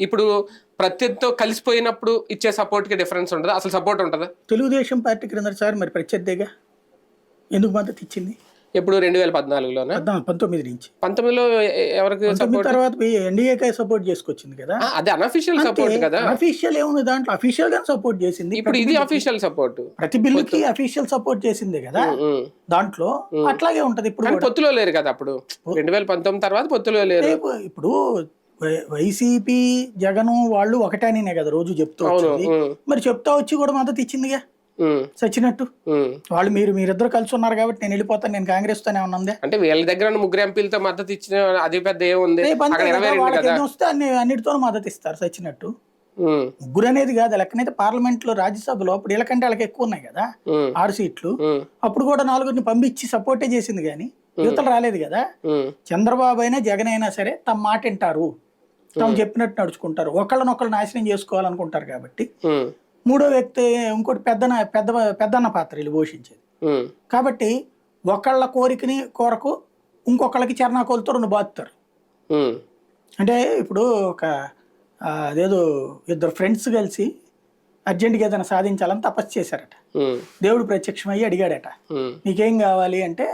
ఇప్పుడు ప్రత్యర్థితో కలిసిపోయినప్పుడు ఇచ్చే సపోర్ట్కి డిఫరెన్స్ ఉంటుందా అసలు సపోర్ట్ ఉంటుందా? తెలుగుదేశం పార్టీ క్రిందసారి మరి ప్రత్యర్థిగా ఎందుకు మద్దతు ఇచ్చింది? ఇప్పుడు రెండు వేల పద్నాలుగులోనా? పద్నాలుగు పంతొమ్మిది నుంచి. పంతొమ్మిదిలో ఎవరికి సపోర్ట్? తర్వాత ఎన్డీఏకే సపోర్ట్ చేసుకొచ్చింది కదా. అది అనఫిషియల్ సపోర్ట్ కదా? అఫీషియల్ ఏముంది దాంట్లో? అఫీషియల్గా సపోర్ట్ చేసింది. ఇప్పుడు ఇది అఫీషియల్ సపోర్ట్. ప్రతి బిల్లుకి అఫీషియల్ సపోర్ట్ చేసిందే కదా? దాంట్లో అట్లాగే ఉంటది ఇప్పుడు. పొత్తులో లేరు కదా అప్పుడు. రెండు వేల పంతొమ్మిది తర్వాత పొత్తులో లేరు. ఇప్పుడు వైసీపీ జగన్ వాళ్ళు ఒకటేనే కదా రోజు చెప్తూ వచ్చింది. మరి చెప్తా వచ్చి కూడా మద్దతు ఇచ్చిందిగా? సచ్చినట్టు. వాళ్ళు మీరు మీరిద్దరు కలిసి ఉన్నారు కాబట్టి నేను వెళ్ళిపోతాను నేను కాంగ్రెస్ తోనే ఉన్నదే అంటే వీళ్ళ దగ్గర ముగ్గురు ఎంపీలతో మద్దతు ఇచ్చిన అది పెద్ద ఏముంది వస్తే అన్ని అన్నిటితో మద్దతు ఇస్తారు సచ్చినట్టు. ఉమ్, ముగ్గురు అనేది కాదు లెక్కనైతే పార్లమెంట్లో రాజ్యసభలో అప్పుడు వీళ్ళకంటే వాళ్ళకి ఎక్కువ ఉన్నాయి కదా? ఆరు సీట్లు. అప్పుడు కూడా నాలుగురిని పంపించి సపోర్టే చేసింది కానీ యువతలు రాలేదు కదా? చంద్రబాబు అయినా జగన్ అయినా సరే తమ మాట వింటారు. తాము చెప్పినట్టు నడుచుకుంటారు. ఒకళ్ళనొకళ్ళు నాశనం చేసుకోవాలనుకుంటారు కాబట్టి మూడో వ్యక్తి ఇంకోటి పెద్దన పెద్ద పెద్దన్న పాత్ర వీళ్ళు పోషించేది. కాబట్టి ఒకళ్ళ కోరికని కోరకు ఇంకొకళ్ళకి చరణాకోలతో రెండు బాతుతారు ఉమ్, అంటే ఇప్పుడు ఒక అదేదో ఇద్దరు ఫ్రెండ్స్ కలిసి అర్జెంటుగా ఏదైనా సాధించాలని తపస్సు చేశారట. దేవుడు ప్రత్యక్షమయ్యి అడిగాడట. నీకేం కావాలి అంటే